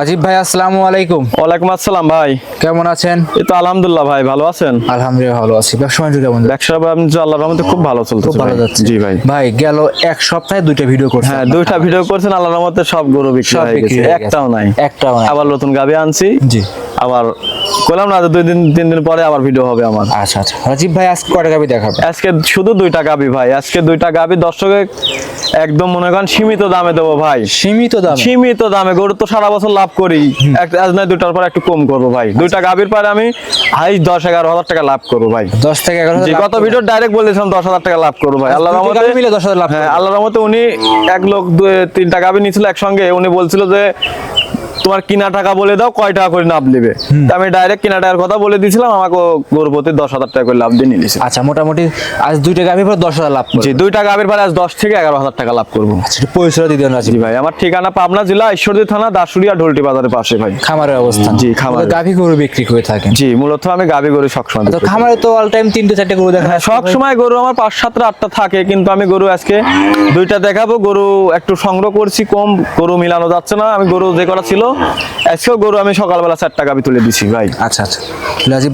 রাজীব ভাই আসসালামু আলাইকুম। ওয়ালাইকুম আসসালাম ভাই। কেমন আছেন? এই তো আলহামদুলিল্লাহ ভাই ভালো আছেন? আলহামদুলিল্লাহ ভালো আছি। ব্যবসা বাণিজ্য কেমন? ব্যবসা বাণিজ্য আল্লাহর রহমতে খুব ভালো চলছে খুব ভালো যাচ্ছে। জি ভাই। ভাই গেল এক সপ্তাহে দুইটা ভিডিও করছেন। হ্যাঁ দুইটা ভিডিও করছেন আল্লাহর রহমতে সব গরু বিক্রি হয়ে গেছে। একটাও নাই। একটাও নাই। আবার নতুন গাবি আনছি। জি। আবার বললাম না দুই দিন তিন দিন পরে আবার ভিডিও হবে আমার। আচ্ছা আচ্ছা। রাজীব ভাই আজকে কয়টা গাবি দেখাবে? আজকে শুধু দুইটা গাবি ভাই। আজকে দুইটা গাবি দর্শকে একদম মনে করেন সীমিত দামে দেবো ভাই। সীমিত দাম? সীমিত দামে। গরু তো সারা বছর লাভ করি। এক- আজ নয় দুটার পর একটু কম করব ভাই। দুইটা গাবির পরে আমি হাই দশ এগারো হাজার টাকা লাভ করব ভাই। দশ থেকে এগারো জি হাজার গত ভিডিও ডাইরেক্ট বলেছিলাম দশ হাজার টাকা লাভ করব ভাই। আল্লাহর দুইটা রহমতে গাভী মিলে 10,000 লাভ হ্যাঁ করবে। আল্লাহর রহমতে উনি এক লোক দুই- তিনটা গাবি নিয়েছিল একসঙ্গে। উনি বলছিল যে তোমার কিনা টাকা বলে দাও কয় টাকা করে লাভ নেবে? আমি ডাইরেক্ট কিনা টাকার কথা বলে দিয়েছিলাম আমাকে গরু প্রতি দশ হাজার টাকা করে লাভ দিয়ে নিয়েছে আচ্ছা মোটামুটি আজ দুইটা গাভি পর দশ হাজার লাভ করবে। জি দুইটা গাবির পরে আজ দশ থেকে এগারো হাজার টাকা লাভ করব। আচ্ছা একটু পরিচয় দিয়ে জি ভাই আমার ঠিকানা পাবনা জেলা ঈশ্বরদী থানা দাসুরিয়া ঢোলটি বাজারের পাশে ভাই। খামারের অবস্থান। জি, খামার। গাভি গরু বিক্রি করে থাকেন। জি মূলত আমি গাবি গরু সবসময় তো খামারে তো অল টাইম তিনটে চারটে গরু দেখা হ্যাঁ সব সময় গরু আমার পাঁচ সাতটা আটটা থাকে কিন্তু আমি গরু আজকে দুইটা দেখাবো। গরু একটু সংগ্রহ করছি কম গরু মিলানো যাচ্ছে না। আমি গরু যে করা ছিল আজকেও গরু আমি সকালবেলা চার টাকা আমি তুলে দিছি ভাই। আচ্ছা আচ্ছা।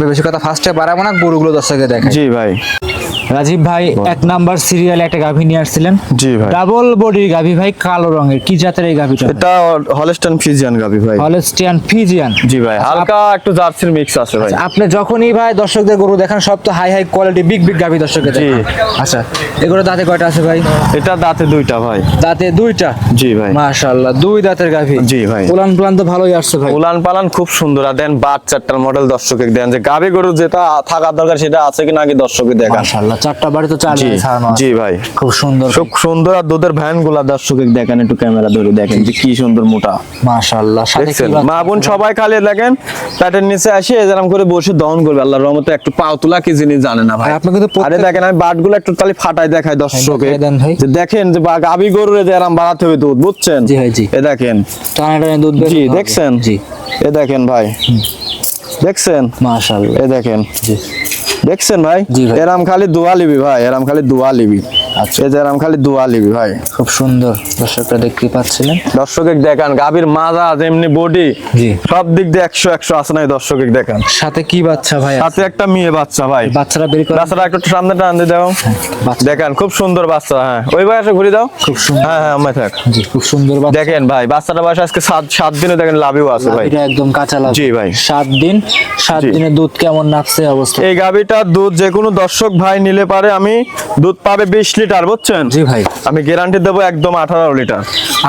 বেশি কথা ফার্স্টে বাড়াবো না গরুগুলো দর্শকে দেখে জি ভাই। রাজীব ভাই এক নাম্বার সিরিয়ালে একটা গাভী নিয়ে আসছিলেন। জি ভাই। ডাবল বডির গাভী ভাই কালো রঙের। কি জাতের এই গাভীটা এটা হলস্টান ফিজিয়ান গাবি ভাই। হলস্টিয়ান ফিজিয়ান জি ভাই হালকা একটু জার্সির মিক্স আছে ভাই। আপনি যখনই ভাই দর্শকদের গরু দেখেন সব তো high high quality big big গাভী দর্শককে জি। আচ্ছা এগুলো দাঁতে কয়টা আছে ভাই? এটা দাঁতে দুইটা ভাই। দাঁতে দুইটা? জি ভাই। মাশাআল্লাহ দুই দাঁতের গাভী। জি ভাই। উলান প্লান তো ভালোই আসছে ভাই। উলান পালান খুব সুন্দর। আর দেন বাট চারটার মডেল দর্শকে দেন যে গাবি গরু যেটা থাকার দরকার সেটা আছে কিনা আগে দর্শকে দেখান। মাশাআল্লাহ চারটা বাড়ি তো চার জি ভাই। খুব সুন্দর। খুব সুন্দর আর দুধের ভ্যানগুলা দর্শকে দেখেন একটু ক্যামেরা ধরে দেখেন যে কি সুন্দর মোটা। মাশাআল্লাহ দেখছেন? মা বোন সবাই খালি দেখেন প্যাটের নিচে আসে এরকম করে বসে দহন করবে। আল্লাহর রহমতে একটু পাও তোলা কি জিনিস জানে না ভাই। আর আপনি কিন্তু আরে দেখেন আমি বাটগুলো একটু তাহলে ফাটাই দেখাই দর্শকে। যে দেখেন যে গাবি গরুরে যে এরম বাড়াতে হবে দুধ বুঝছেন? জি ভাই, জি। এ দেখেন। টানা টানা দুধ জি দেখছেন? জি। এ দেখেন ভাই। দেখছেন? মাশাআল্লাহ। এ দেখেন। জি। দেখছেন ভাই। এরাম খালি দোয়া লিবি ভাই এরাম খালি দোয়া লিবি। আচ্ছা। এই যে এরাম খালি দোয়া লিবি ভাই। খুব সুন্দর। দর্শকরা দেখতে পাচ্ছিলেন। দর্শকে দেখান গাবির মাজা যেমনি বডি জি। সব দিক দিয়ে একশো একশো আছে দর্শকে দেখান। সাথে কি বাচ্চা ভাই সাথে একটা মেয়ে বাচ্চা ভাই। বাচ্চারা বের করে বাচ্চাটা একটু সামনে টান দিয়ে দাও। বাচ্চা। দেখেন খুব সুন্দর বাচ্চা হ্যাঁ। ওই বয়সে ঘুরে দাও। খুব সুন্দর। হ্যাঁ হ্যাঁ আমার থাক। জি খুব সুন্দর বাচ্চা। দেখেন ভাই বাচ্চাটা বয়স আজকে সাত সাত দিনে দেখেন লাভিও আছে ভাই। এটা একদম কাঁচা লাভ। জি ভাই। সাত দিন সাত। দিনে দুধ কেমন নাচছে অবস্থা। এই গাবিটার দুধ যে কোনো দর্শক ভাই নিলে পারে আমি দুধ পাবে বিশ লিটার বুঝছেন? জি ভাই। আমি গ্যারান্টি দেবো একদম আঠারো লিটার।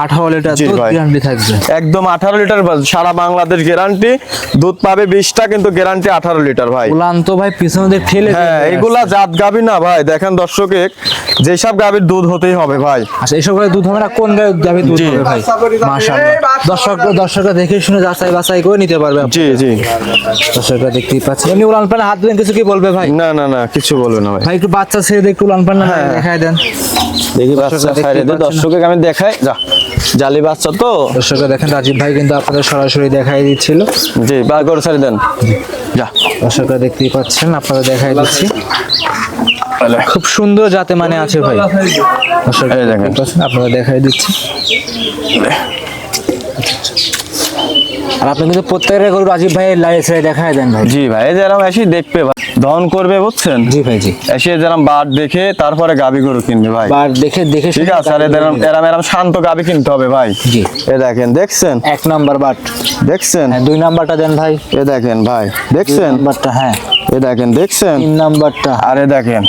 আঠারো লিটার দুধ গ্যারান্টি থাকবে। একদম আঠারো লিটার সারা বাংলাদেশ গ্যারান্টি দুধ পাবে বিশটা কিন্তু গ্যারান্টি আঠারো লিটার ভাই। তো ভাই পিছনে ফেলে হ্যাঁ এগুলা জাত গাবি না ভাই দেখেন দর্শকে যেসব গাবির দুধ হতেই হবে ভাই। আচ্ছা এসব করে দুধ হবে না? কোন যাবে দুধ। হবে ভাই? মাশাআল্লাহ। দর্শক দর্শকরা দেখে শুনে যাচাই বাছাই করে নিতে পারবে জি জি। দর্শকরা দেখতেই পাচ্ছেন। এমনি উলান পান হাত দিলেন কিছু কি বলবে ভাই? না না না কিছু বলবে না ভাই। ভাই একটু বাচ্চা ছেড়ে একটু উলান পান হ্যাঁ। দেখাই দেন। দেখি বাচ্চা খাইরে দে পাচ্ছেন। দর্শকে আমি দেখাই। যা জালি বাচ্চা তো। দর্শকরা দেখেন রাজীব ভাই কিন্তু আপনাদের সরাসরি দেখাই দিচ্ছিল। জি বার করে ছেড়ে দেন। যা। দর্শকরা দেখতেই পাচ্ছেন আপনারা দেখাই দিচ্ছি। খুব সুন্দর জাতে মানে আছে ভাই। আপনারা দেখাই দিচ্ছি। আর আপনি কিন্তু প্রত্যেকের গরু রাজীব ভাই লাইভ দেখাই দেন ভাই। জি ভাই এসে দেখবে ভাই। দহন করবে বুঝছেন? জি ভাই জি। এসে দেখে তারপরে গাবি গরু কিনবে ভাই। বার দেখে দেখে ঠিক আছে আর এরম এরম এরম শান্ত গাবি কিনতে হবে ভাই। জি। এ দেখেন দেখছেন? এক নাম্বার বাট। দেখছেন? হ্যাঁ দুই নাম্বারটা দেন ভাই। এ দেখেন ভাই দেখছেন? নাম্বারটা হ্যাঁ। এ দেখেন দেখছেন? তিন নাম্বারটা। আরে দেখেন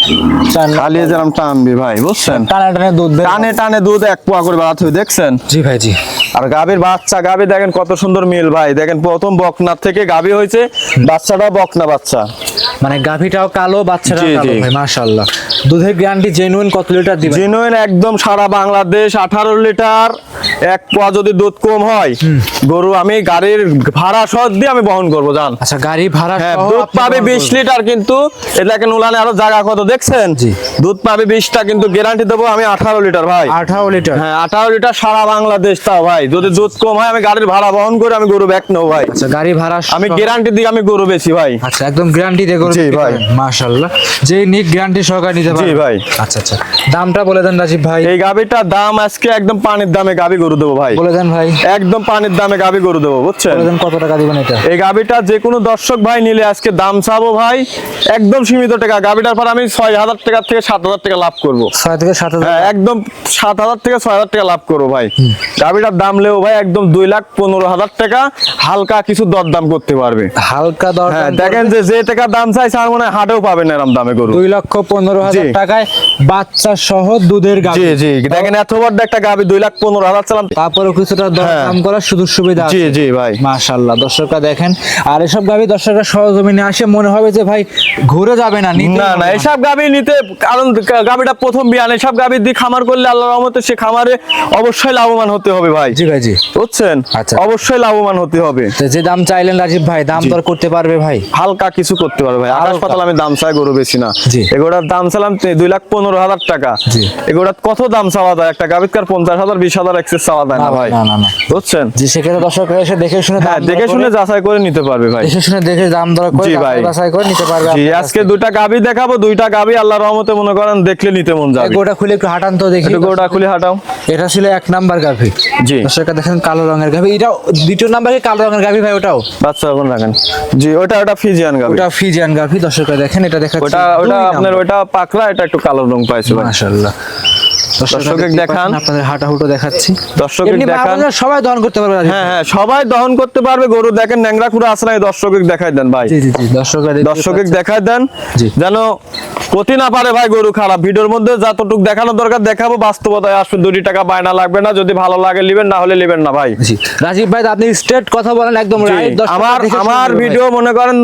খালি যেরম টানবি ভাই বুঝছেন? টানে টানে দুধ টানে টানে দুধ এক পোয়া করে বাড়াতে দেখছেন? জি ভাই জি। আর গাভীর বাচ্চা গাভী দেখেন কত সুন্দর মিল ভাই। দেখেন প্রথম বকনার থেকে গাভী হয়েছে বাচ্চাটাও বকনা বাচ্চা। মানে গাভীটাও কালো বাচ্চাটাও কালো ভাই মাশাআল্লাহ। দুধের গ্যারান্টি জেনুইন কত লিটার দিবেন? জেনুইন একদম সারা বাংলাদেশ আঠারো লিটার এক পোয়া যদি দুধ কম হয় গরু আমি গাড়ির ভাড়া সহ দিয়ে আমি বহন করব জান। আচ্ছা গাড়ি ভাড়া হ্যাঁ দুধ পাবে বিশ লিটার কিন্তু এটাকে নুলানে আরও জায়গা কত দেখছেন? দুধ পাবে বিশটা কিন্তু গ্যারান্টি দেবো আমি আঠারো লিটার ভাই। আঠারো লিটার? হ্যাঁ আঠারো লিটার সারা বাংলাদেশ তাও ভাই। যদি দুধ কম হয় আমি গাড়ির ভাড়া বহন করে আমি গরু ব্যাক নেব ভাই। আচ্ছা গাড়ি ভাড়া আমি গ্যারান্টি দিয়ে আমি গরু বেশি ভাই। আচ্ছা একদম গ্যারান্টি দিয়ে জি, ভাই। মাশাআল্লাহ। যে নিক গ্যারান্টি সহকারে নিতে পারবে। জি ভাই। আচ্ছা আচ্ছা। দামটা বলে দেন রাজীব ভাই। এই গাবিটার দাম আজকে একদম পানির দামে গাবি গরু দেবো ভাই। বলে দেন ভাই। একদম পানির দামে গাবি গরু দেবো বুঝছেন? কত টাকা দিবেন এটা? এই গাবিটা যে কোনো দর্শক ভাই নিলে আজকে দাম চাবো ভাই। একদম সীমিত টাকা। গাবিটার পর আমি ছয় হাজার টাকা থেকে সাত হাজার টাকা লাভ করব। ছয় থেকে সাত হাজার হ্যাঁ একদম সাত হাজার থেকে ছয় হাজার টাকা লাভ করব ভাই। গাবিটার দাম লেও ভাই একদম দুই লাখ পনেরো হাজার টাকা। হালকা কিছু দরদাম করতে পারবে। হালকা দর হ্যাঁ দেখেন যে যে টাকা দাম চাই স্যার মনে হয় হাটেও পাবেন এরম দামে গরু। দুই লক্ষ পনেরো হাজার টাকায় বাচ্চা সহ দুধের গাভী। জি জি। দেখেন এত বড় একটা গাবি দুই লাখ পনেরো হাজার চালাম তারপরে কিছুটা হ্যাঁ। দাম করার সুযোগ সুবিধা জি জি ভাই। মাশাল্লাহ দর্শকরা দেখেন। আর এসব গাভী দর্শকরা সহজমিনে আসে মনে হবে যে ভাই ঘুরে যাবে না না না এসব গাবি নিতে কারণ গাবিটা প্রথম বিয়ান এসব গাবি দিয়ে খামার করলে আল্লাহ রহমতে সে খামারে অবশ্যই লাভবান হতে হবে ভাই। জি ভাই জি। বুঝছেন? আচ্ছা। অবশ্যই লাভবান হতে হবে। যে দাম চাইলেন রাজীব ভাই দাম দর করতে পারবে ভাই। হালকা কিছু করতে পারবে ভাই। আকাশ পাতাল আমি দাম চাই গরু বেশি না। এগুলোর দাম চালাম দুই লাখ পনেরো হাজার টাকা। এগুলোর কত দাম চাওয়া যায়? একটা গাবিকার পঞ্চাশ হাজার বিশ হাজার এক্সেস চাওয়া যায় না ভাই। না না না। বুঝছেন? সেক্ষেত্রে দর্শকরা এসে দেখে শুনে হ্যাঁ দেখে শুনে যাচাই করে নিতে পারবে ভাই। দেখে শুনে দেখে দাম দর করে যাচাই ভাই। করে নিতে পারবে জি আজকে থেকে। দুইটা গাবি দেখাবো দুইটা গাবি আল্লাহ রহমতে মনে করেন দেখলে নিতে মন যাবে। গোটা খুলে একটু হাঁটান তো দেখি। একটু গোটা খুলে হাঁটাও। এটা ছিল এক নাম্বার গাভী জি। দর্শকরা দেখেন কালো রঙের গাভী এটা দ্বিতীয় নাম্বারে কালো রঙের গাভী ভাই ওটাও? বাচ্চা রাখেন জি ওটা ওটা ফিজিয়ান ওটা ফিজিয়ান গাভী দর্শকরা দেখেন এটা দেখাচ্ছি ওটা ওটা আপনার ওটা পাকড়া এটা একটু কালো রং পাইছে মাশাআল্লাহ। দর্শককে দেখান। আপনাদের হাঁটা হুটো দেখাচ্ছি দেখান। আপনারা সবাই দহন করতে পারবে হ্যাঁ হ্যাঁ সবাই দহন করতে পারবে। গরু দেখেন ন্যাংরা আসলে দেখাই দেন ভাই। জি জি দর্শকরা দেখাই দেন যেন ক্ষতি না পারে ভাই গরু খারাপ। ভিডিওর মধ্যে যতটুকু দেখানো দরকার দেখাবো। বাস্তবতায় আসবে দুটি টাকা বায়না লাগবে না। যদি ভালো লাগে নেবেন না হলে নেবেন না ভাই। রাজীব ভাই আপনি স্ট্রেট কথা বলেন একদম আমার আমার ভিডিও মনে করেন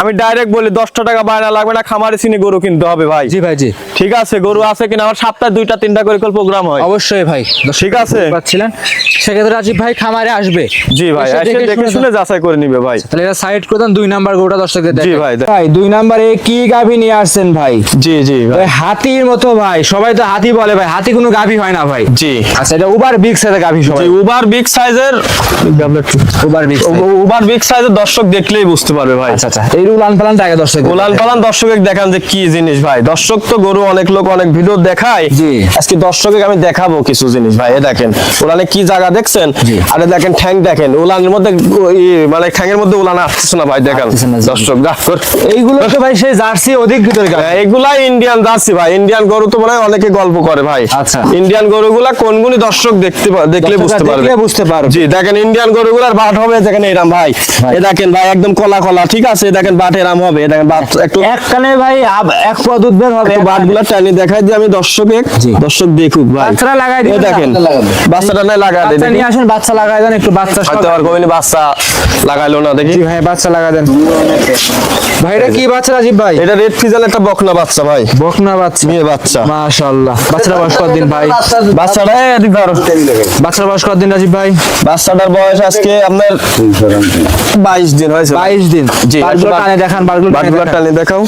আমি ডাইরেক্ট বলি দশটা টাকা বায়না লাগবে না খামারে চিনি গরু কিনতে হবে ভাই। জি ভাই জি। ঠিক আছে গরু আছে কিনা? আমার সপ্তাহে দুইটা তিনটা করে প্রোগ্রাম হয়। অবশ্যই ভাই ঠিক আছে। পাচ্ছিলেন। সেক্ষেত্রে রাজীব ভাই খামারে আসবে। জি ভাই এসে দেখে শুনে যাচাই করে নিবে ভাই। তাহলে এটা সাইড করে দেন দুই নাম্বার গোটা দর্শকদের জি ভাই, ভাই দুই নাম্বারে কি গাভী নিয়ে আসছেন ভাই? জি জি ভাই। হাতির মতো ভাই সবাই তো হাতি বলে ভাই হাতি কোনো গাভী হয় না ভাই। জি। আচ্ছা এটা উবার বিগ সাইজের গাভী সবাই। উবার বিগ সাইজের উবার বিগ উবার বিগ সাইজের দর্শক দেখলেই বুঝতে পারবে ভাই। আচ্ছা আচ্ছা এই উলান পালানটা আগে দর্শক উলান পালান দর্শকের দেখান যে কি জিনিস ভাই। দর্শক তো গরু অনেক লোক অনেক ভিডিও দেখায়। জি। আজকে দর্শকে আমি দেখাবো কিছু জিনিস ভাই এ দেখেন উলানে কি জায়গা দেখছেন আরে দেখেন ঠ্যাং দেখেন উলানের মধ্যে মানে ঠ্যাংয়ের মধ্যে উলান আসতেছে না ভাই দেখেন। দর্শক এইগুলো তো ভাই সেই জার্সি অধিকৃতের গাভী হ্যাঁ, এগুলাই ইন্ডিয়ান জার্সি ভাই ইন্ডিয়ান গরু তো মনে অনেকে গল্প করে ভাই আচ্ছা। ইন্ডিয়ান গরুগুলা কোনগুলি দর্শক দেখতে দেখলে বুঝতে পারবে বুঝতে পারবে। জি দেখেন ইন্ডিয়ান গরুগুলার বাট হবে দেখেন এরাম ভাই। এ দেখেন ভাই একদম কলা কলা ঠিক আছে দেখেন বাট এরাম হবে দেখেন বাট একটু এক কানে ভাই এক পদ দুধ বের হবে বাটগুলা টানি দেখাই দিই আমি দর্শকে জি। দর্শক দেখুক ভাই। বাচ্চারা লাগাই এ দেখেন। বাচ্চাটা নাই লাগা বাচ্চা নিয়ে আসেন বাচ্চা লাগাই দেন একটু বাচ্চা হয়তো আর কোমিনি বাচ্চা লাগাইলো না দেখি। জি ভাই বাচ্চা লাগা দেন। ভাই এটা কি বাচ্চা রাজীব ভাই? এটা রেড ফিজাল একটা বকনা বাচ্চা ভাই। বকনা বাচ্চা। মেয়ে বাচ্চা। মাশাআল্লাহ। বাচ্চার বয়স কতদিন ভাই? বাচ্চাটা এদিক ধরো। বাচ্চার বয়স কতদিন রাজীব ভাই? বাচ্চাটার বয়স আজকে আপনার বাইশ দিন হয়েছে বাইশ দিন। জি, বারগুলো টানে দেখান বারগুলো টানে বাটগুলা দেখান। টানি দেখাও।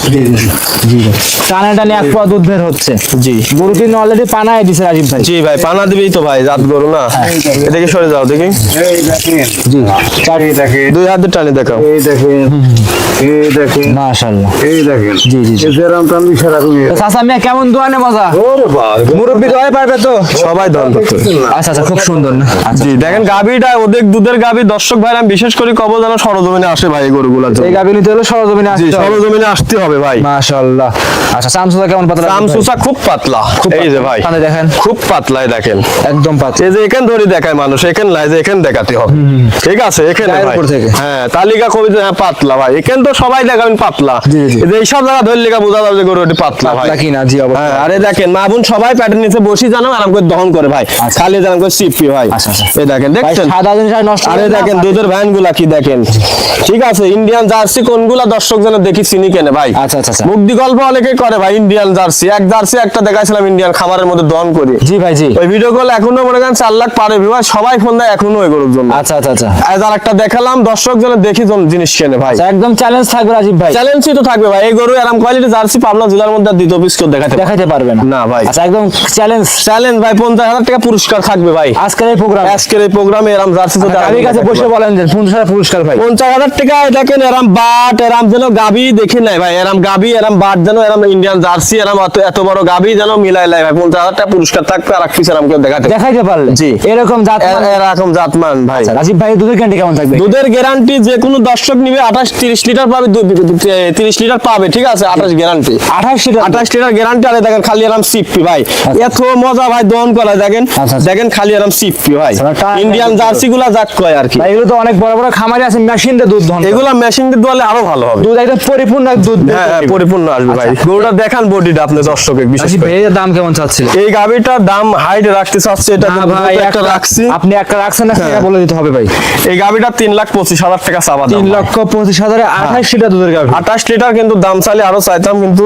টানে টানে এক পোয়া দুধ বের হচ্ছে। জি। গরু কিন্তু অলরেডি পানায় দিছে রাজীব ভাই। জি ভাই পানা দিবি তো ভাই জাত গরু না। এদিকে সরে যাও দেখি। এই দেখেন। জি। দেখেন। দুই হাতে টানি দেখাও। এই দেখেন। এই দেখেন। মাশাআল্লাহ। এই দেখেন। জি, জি, জি। টান দিছে এরকম চাচা মিয়া কেমন দোয়ানে মজা? ওরে বাবা মুরব্বি দোয়াই পারবে তো? সবাই দল করতে আচ্ছা আচ্ছা খুব সুন্দর না? আচ্ছা জি দেখেন গাবিটা ওদের দুধের গাবি দর্শক ভাই আমি বিশেষ করে কব যেন সরজমিনে আসে ভাই এই গরুগুলার এই গাবি নিতে হলে সরজমিনে আসতে সরজমিনে আসতে হবে ভাই। মাশাআল্লাহ। আচ্ছা সামসুদা কেমন পাতলা? খুব পাতলা। এই যে ভাই। দেখেন। খুব পাতলাই দেখেন। একদম পাতলা। এই যে এখান ধরে দেখায় মানুষ এখান লাই যে এখান দেখাতে হবে। ঠিক আছে এখানে হ্যাঁ তালিকা কবিতা হ্যাঁ পাতলা ভাই। এখান তো সবাই দেখাবেন পাতলা। যে এইসব জায়গা বোঝা যাবে যে গরুটি পাতলা ভাই। জি অবশ্যই। হ্যাঁ আরে দেখেন মা বোন সবাই নিচে বসি জানো আরাম করে দহন করে ভাই। খালি জানাম করে সিপি ভাই আচ্ছা, আচ্ছা। এই দেখেন দেখছেন? সাদা জিনিস নষ্ট আরে দেখেন দুধের ভ্যানগুলা কি দেখেন? ঠিক আছে ইন্ডিয়ান জার্সি কোনগুলা দর্শক যেন দেখি চিনি কেনে ভাই। আচ্ছা আচ্ছা আচ্ছা। মুগ্ধি গল্প অনেকেই করে ভাই ইন্ডিয়ান জার্সি। এক জার্সি একটা দেখাইছিলাম ইন্ডিয়ান খামারের মধ্যে দহন করি। জি ভাই জি। ওই ভিডিও কল এখনও মনে করেন চার লাখ পারে ভিউ সবাই ফোন দেয় এখনও ওই গরুর জন্য। আচ্ছা আচ্ছা আচ্ছা। আর একটা দেখালাম দর্শক যেন দেখি জন জিনিস কেনে ভাই। আচ্ছা, একদম চ্যালেঞ্জ থাকবে রাজীব ভাই। চ্যালেঞ্জই তো থাকবে ভাই এই গরু এরম কোয়ালিটি জার্সি পাবনা জেলার মধ্যে দ্বিতীয় পিস কেউ দেখাতে পারবে পারবে না। না। ভাই। আচ্ছা একদম চ্যালেঞ্জ চ্যালেঞ্জ ভাই পঞ্চাশ হাজার টাকা পুরস্কার থাকবে ভাই। আজকের এই প্রোগ্রাম আজকের এই প্রোগ্রামে এরম জার্সি তো গাড়ির কাছে বসে বলেন যে পঞ্চাশ হাজার পুরস্কার ভাই। পঞ্চাশ হাজার টাকা দেখেন এরম বাট এরম যেন গাবি দেখে নাই ভাই এরম গাবি এরম বাট যেন এরম ইন্ডিয়ান জার্সি এত এত বড় গাবি যেন মিলাই লাই ভাই পুরস্কার থাকবে আর এক পিসের আমাকে দেখাতে দেখাইতে পারলে। জি। এরকম জাত এরকম জাতমান ভাই। আচ্ছা, রাজীব ভাই দুধের ক্যান্টি কেমন থাকবে? দুধের গ্যারান্টি যে কোনো দর্শক নিবে আঠাশ তিরিশ লিটার পাবে তিরিশ লিটার পাবে ঠিক আছে? আঠাশ গ্যারান্টি আঠাশ লিটার আঠাশ লিটার গ্যারান্টি আরে দেখেন খালি আরাম সিপি ভাই। এত মজা ভাই দহন করা দেখেন? আচ্ছা, আচ্ছা। দেখেন খালি আরাম সিপি ভাই। আচ্ছা, ইন্ডিয়ান জার্সি গুলা জাত কয় আর কি? ভাই, এগুলো তো অনেক বড় বড় খামারি আছে মেশিন দিয়ে দুধ দহন। এগুলা মেশিন দিয়ে দোয়ালে আরও ভালো হবে। দুধ একদম পরিপূর্ণ দুধ হ্যাঁ হ্যাঁ, পরিপূর্ণ আসবে ভাই। গরুটা দেখান বডিটা আপনি দর্শকে বিশেষ করে। ভাই দাম কেমন এই গাবিটার দাম হাইট রাখতে চাচ্ছে এটা ভাই একটা রাখছি। আপনি একটা রাখছেন না সেটা হ্যাঁ। বলে দিতে হবে ভাই। এই গাবিটা লাখ পঁচিশ হাজার টাকা লক্ষ পঁচিশ হাজারে আঠাশ লিটার দুধের লিটার কিন্তু দাম চাইলে আরও চাইতাম কিন্তু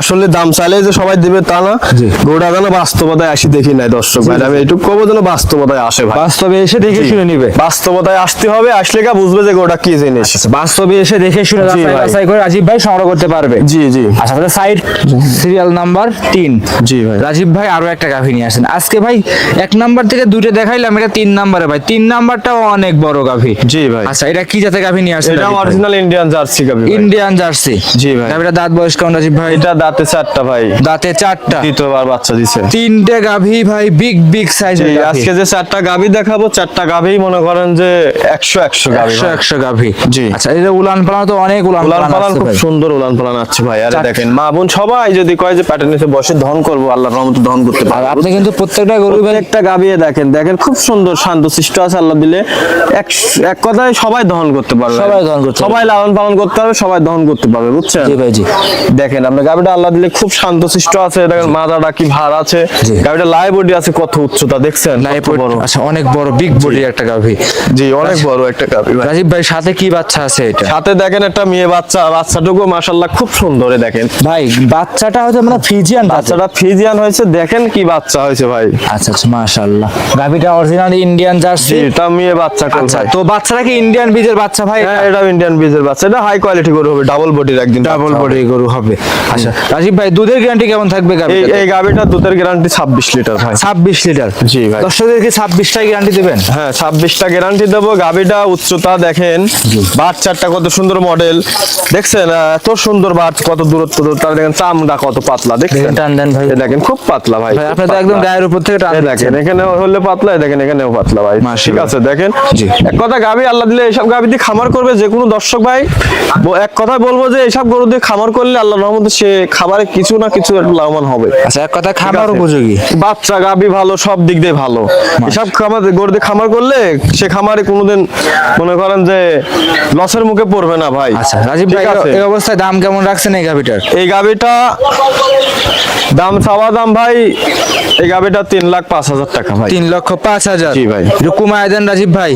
আসলে দাম চাইলে যে সবাই দিবে তা না। জি। গরুটা যেন বাস্তবতায় আসি দেখি নাই দর্শক ভাই আমি এইটুকু কবো যেন বাস্তবতায় আসে ভাই। বাস্তবে এসে দেখে শুনে নিবে। বাস্তবতায় আসতে হবে আসলে গা বুঝবে যে গরুটা কি জিনিস। বাস্তবে এসে দেখে শুনে যাচাই করে রাজীব ভাই সংগ্রহ করতে পারবে। জি জি। আচ্ছা সাইড সিরিয়াল নাম্বার তিন। জি ভাই। রাজীব ভাই আরও একটা গাভী নিয়ে আসেন। আজকে ভাই এক নাম্বার থেকে দুইটা দেখাইলাম এটা তিন নাম্বারে ভাই। তিন নাম্বারটাও অনেক বড় গাভী জি ভাই। আচ্ছা এটা কি জাতের গাভী নিয়ে আসেন এটা অরিজিনাল ইন্ডিয়ান জার্সি গাবি ভাই। ইন্ডিয়ান জার্সি জি ভাই। গাভীটা দাঁত বয়স কেমন রাজীব ভাই? এটা দাঁতে চারটা ভাই। দাঁতে চারটা। দ্বিতীয়বার বাচ্চা দিছে। তিনটে গাভী ভাই বিগ বিগ সাইজের জি, আজকে যে চারটা গাবি দেখাবো চারটা গাবি মনে করেন যে একশো একশো গাবি একশো একশো গাভী। জি। আচ্ছা যে উলান পালান তো অনেক উলান উলান পালান আছে খুব সুন্দর উলান পালান আছে ভাই। আরে দেখেন মা বোন সবাই যদি কয় যে প্যাটার্ন নিচে বসে ধন করব আল্লাহর রহমতে ধন করতে পারব। আপনি কিন্তু প্রত্যেকটা গরু ভাই একটা গাবিয়ে দেখেন দেখেন খুব সুন্দর শান্ত সৃষ্ট আছে আল্লাহ দিলে। এক এক কথায় সবাই দহন করতে পারবে। সবাই দহন করতে সবাই লালন পালন করতে পারবে সবাই দহন করতে পারবে বুঝছেন? জি ভাই জি। দেখেন আপনার গাবিটা আল্লাহ দিলে খুব শান্ত সৃষ্ট আছে। দেখেন মাজাটা কি ভার আছে। গাবিটা লাই বডি আছে কত উচ্চতা দেখছেন? কত বড়। আচ্ছা অনেক বড় বিগ বডি একটা গাভী। জি অনেক বড় একটা গাবি ভাই। রাজীব ভাই সাথে কি বাচ্চা আছে এটা? সাথে দেখেন একটা মেয়ে বাচ্চা বাচ্চাটুকু মাশাল্লাহ খুব সুন্দর দেখেন। ভাই বাচ্চাটা হচ্ছে মানে ফিজিয়ান বাচ্চাটা ফিজিয়ান হয়েছে দেখেন কি বাচ্চা হয়েছে ভাই। আচ্ছা আচ্ছা মাশাআল্লাহ। গাভীটা অরিজিনাল ইন্ডিয়ান জার্সি এটা মেয়ে বাচ্চা আচ্ছা তো বাচ্চাটা কি ইন্ডিয়ান বীজের বাচ্চা ভাই? হ্যাঁ এটা ইন্ডিয়ান বীজের বাচ্চা। এটা হাই কোয়ালিটি গরু হবে ডাবল বডির একদিন ডাবল বডি গরু হবে। আচ্ছা রাজীব ভাই দুধের গ্যারান্টি কেমন থাকবে গাভীটা এই গাবিটা দুধের গ্যারান্টি ছাব্বিশ লিটার ভাই। ছাব্বিশ লিটার? জি ভাই। দর্শকদেরকে ছাব্বিশটাই গ্যারান্টি দেবেন? হ্যাঁ ছাব্বিশটা গ্যারান্টি দেবো। গাবিটা উচ্চতা দেখেন বাচ্চাটা কত সুন্দর মডেল দেখছেন এত সুন্দর বাট কত দূরত্ব তার দেখেন চামড়া কত পাতলা দেখছেন? টান দেন ভাই। দেখেন খুব পাতলা ভাই আপনি তো একদম গায়ের উপর থেকে টান দেখেন এখানে হলে পাতলা দেখেন এখানেও পাতলা ভাই। ঠিক আছে দেখেন। এক কথা গাবি আল্লাহ দিলে এইসব গাবি দিয়ে খামার করবে যে কোনো দর্শক ভাই। এক কথা বলব যে এইসব গরু দিয়ে খামার করলে আল্লাহ রহমতে সে খাবারে কিছু না কিছু একটু লাভবান হবে। আচ্ছা এক কথা খাবার উপযোগী? বাচ্চা গাবি ভালো সব দিক দিয়ে ভালো। এসব খামার গরু দিয়ে খামার করলে সে খামারে কোনোদিন মনে করেন যে লসের মুখে পড়বে না ভাই। আচ্ছা রাজীব ভাই এই অবস্থায় দাম কেমন রাখছেন এই গাভীটার এই গাবিটা দাম চাওয়া দাম ভাই এই গাবিটা তিন লাখ পাঁচ হাজার টাকা ভাই। তিন লক্ষ পাঁচ হাজার? জি ভাই। একটু কমায় দেন রাজীব ভাই।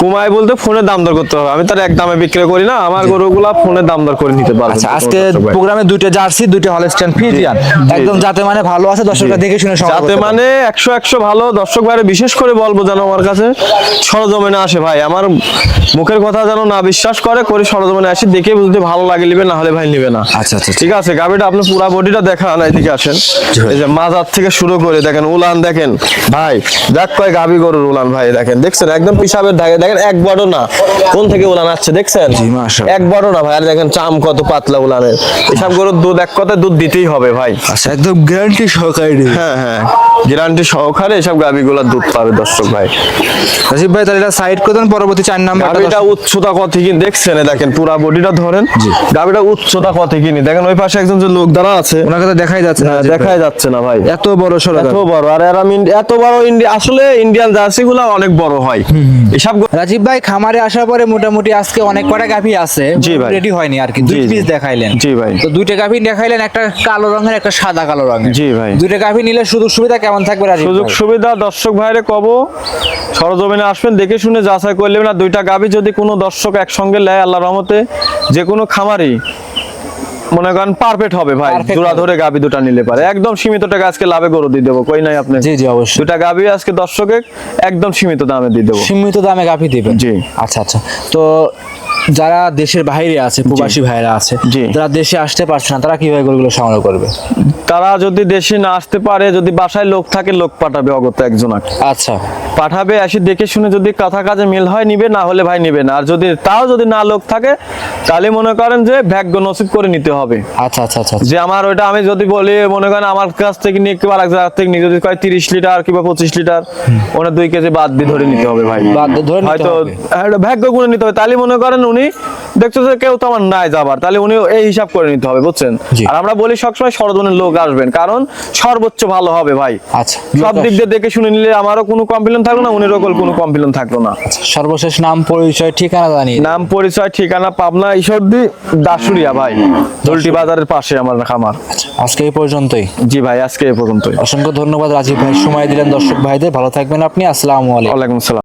কুমায় বলতে ফোনে দাম দর করতে হবে। আমি তার এক দামে বিক্রি করি না আমার গরুগুলা ফোনে দাম দর করে নিতে পারব। আচ্ছা আজকে প্রোগ্রামে দুইটা জার্সি দুইটা হলস্টাইন ফ্রিজিয়ান একদম যাতে মানে ভালো আছে দর্শকরা দেখে শুনে সংগ্রহ যাতে মানে একশো একশো ভালো দর্শক ভাইরে বিশেষ করে বলব যেন আমার কাছে সরজমিনে আসে ভাই। আমার মুখের কথা যেন না বিশ্বাস করে করে সরজমিনে আসি দেখে বুঝতে ভালো লাগে নিবে না হলে ভাই নিবে না। আচ্ছা, আচ্ছা, ঠিক আছে গাবিটা আপনি পুরা বডিটা দেখান এদিকে আসেন। এই যে মাজার থেকে শুরু করে দেখেন উলান দেখেন ভাই দেখ কয় গাবি গরুর উলান ভাই দেখেন দেখছেন? একদম পিসাবের ধাগে দেখেন এক বড় না কোন থেকে উলান আসছে দেখছেন? জি, মাশাআল্লাহ। এক বড় না ভাই আর দেখেন চাম কত পাতলা উলানের। এসব গরুর দুধ এক কথায় দুধ দিতেই হবে ভাই। আচ্ছা একদম গ্যারান্টি সহকারে হ্যাঁ হ্যাঁ গ্যারান্টি সহকারে এসব গাবিগুলোর দুধ পাবে দর্শক ভাই। রাজীব ভাই তাহলে এটা সাইড করে দেন পরবর্তী চার নাম্বার গাবিটা উচ্চতা কত কি দেখছেন দেখেন পুরা বডিটা ধরেন। গাবিটা উচ্চতা কত কিনি দেখেন ওই পাশে একজন যে লোক দাঁড়া আছে ওনাকে তো দেখাই যাচ্ছে। দেখাই যাচ্ছে না ভাই। এত বড় সড়ক এত বড় আর এরা এত বড় ইন্ডিয়া আসলে ইন্ডিয়ান জার্সি গুলা অনেক বড় হয়। এসব রাজীব ভাই খামারে আসার পরে মোটামুটি আজকে অনেক কটা গাভী আছে জি ভাই। রেডি হয়নি আর কি। দুই। পিস দেখাইলেন। জি ভাই। তো দুইটা গাভী দেখাইলেন একটা কালো রঙের একটা সাদা কালো রঙের। জি ভাই। দুইটা গাভী নিলে সুযোগ সুবিধা কেমন থাকবে রাজীব সুযোগ সুবিধা দর্শক ভাইরে কব সরজমিনে আসবেন দেখে শুনে যাচাই করলেন না দুইটা গাবি যদি কোনো দর্শক একসঙ্গে নেয় আল্লাহ রহমতে যে কোনো খামারই মনে করেন পারফেক্ট হবে ভাই। জোড়া ধরে গাবি দুটা নিলে পারে। একদম সীমিত টাকা আজকে লাভে গরু দিয়ে দেবো কই নাই আপনি? জি জি অবশ্যই। দুটা গাবি আজকে দর্শকে একদম সীমিত দামে দিয়ে দেবো। সীমিত দামে গাভী দিবেন? জি। আচ্ছা আচ্ছা। তো যারা দেশের বাইরে আছে প্রবাসী ভাইরা আছে যারা দেশে আসতে পারছে না তারা কীভাবে গরুগুলো সংগ্রহ করবে? তারা যদি দেশে না আসতে পারে যদি বাসায় লোক থাকে লোক পাঠাবে অগত একজনাকে আচ্ছা। পাঠাবে এসে দেখে শুনে যদি কথা কাজে মিল হয় নিবে না হলে ভাই নিবে না। আর যদি তাও যদি না লোক থাকে তাহলে মনে করেন যে ভাগ্য নসিব করে নিতে হবে। আচ্ছা আচ্ছা আচ্ছা যে আমার ওইটা আমি যদি বলি মনে করেন আমার কাছ থেকে নিয়ে কেউ আরেক জায়গা থেকে নিয়ে যদি কয় তিরিশ লিটার কিংবা পঁচিশ লিটার ওনার দুই কেজি বাদ দিয়ে ধরে নিতে হবে ভাই। বাদ দিয়ে ধরে নিতে হয়তো। হ্যাঁ, ভাগ্য গুণে নিতে হবে। তাহলে মনে করেন উনি দেখছ যে কেউ তো আমার নাই যাবার তাহলে উনি এই হিসাব করে নিতে হবে বুঝছেন? আর আমরা বলি সবসময় সরধনের লোক আসবেন কারণ সর্বোচ্চ ভালো হবে ভাই। আচ্ছা সব দিক দিয়ে দেখে শুনে নিলে আমারও কোনো কমপ্লেন থাকল না উনি উনিরও কোনো কমপ্লেন থাকল না। সর্বশেষ নাম পরিচয় ঠিকানা জানি নাম পরিচয় ঠিকানা পাবনা ঈশ্বরদী দাসুরিয়া ভাই দলটি বাজারের পাশে আমার খামার। আজকে এই পর্যন্তই। জি ভাই আজকে এই পর্যন্তই। অসংখ্য ধন্যবাদ রাজীব ভাই। সময় দিলেন দর্শক ভাইদের। ভালো থাকবেন আপনি। আসসালামু আলাইকুম। ওয়ালাইকুম সালাম